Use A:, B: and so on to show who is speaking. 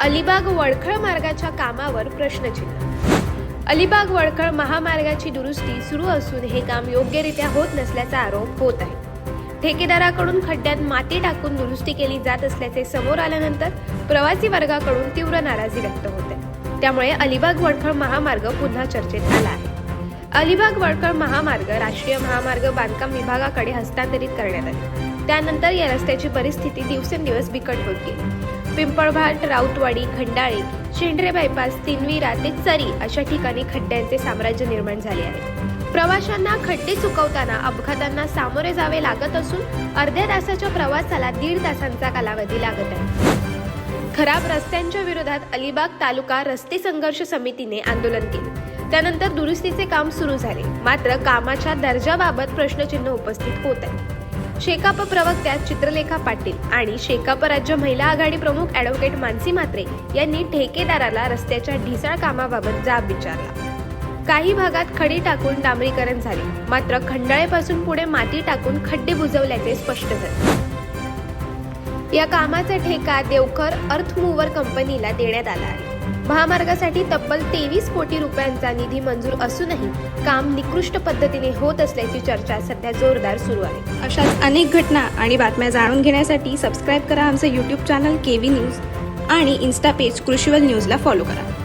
A: अलिबाग वडखळ मार्गाच्या कामावर प्रश्नचिन्ह. अलिबाग वडखळ महामार्गाची दुरुस्ती सुरू असून हे काम योग्यरित्या होत नसल्याचा आरोप होत आहे. ठेकेदाराकडून खड्ड्यात माती टाकून दुरुस्ती केली जात असल्याचे समोर आल्यानंतर प्रवासी वर्गाकडून तीव्र नाराजी व्यक्त होते. त्यामुळे अलिबाग वडखळ महामार्ग पुन्हा चर्चेत आला आहे. अलिबाग वडखळ महामार्ग राष्ट्रीय महामार्ग बांधकाम विभागाकडे हस्तांतरित करण्यात आले. त्यानंतर या रस्त्याची परिस्थिती दिवसेंदिवस बिकट होती. पिंपळभाट राऊतवाडी खंडाळे शेंढरे बायपास तिनविरा ते चरी अशा ठिकाणी खड्ड्यांचे साम्राज्य निर्माण झाले आहे. प्रवाशांना खड्डे चुकवताना अपघातांना सामोरे जावे लागत असून अर्ध्या तासाच्या प्रवासाला दीड तासांचा कालावधी लागत आहे. खराब रस्त्यांच्या विरोधात अलिबाग तालुका रस्ते संघर्ष समितीने आंदोलन केले. त्यानंतर दुरुस्तीचे काम सुरू झाले. मात्र कामाच्या दर्जाबाबत प्रश्नचिन्ह उपस्थित होत आहे. शेकाप प्रवक्त्या चित्रलेखा पाटील आणि शेकाप राज्य महिला आघाडी प्रमुख ॲडव्होकेट मानसी म्हात्रे यांनी ठेकेदाराला रस्त्याच्या ढिसाळ कामाबाबत जाब विचारला. काही भागात खडी टाकून डांबरीकरण झाले. मात्र खंडाळेपासून पुढे माती टाकून खड्डे बुजवल्याचे स्पष्ट झाले. या कामाचा ठेका देवकर अर्थमूव्हर कंपनीला देण्यात आला आहे. महामार्गासाठी तब्बल तेवीस कोटी रुपयांचा निधी मंजूर असूनही काम निकृष्ट पद्धतीने होत असल्याची चर्चा सध्या जोरदार सुरू आहे.
B: अशाच अनेक घटना आणि बातम्या जाणून घेण्यासाठी सबस्क्राईब करा आमचं YouTube channel K V news आणि इन्स्टा पेज कृषीवल न्यूजला फॉलो करा.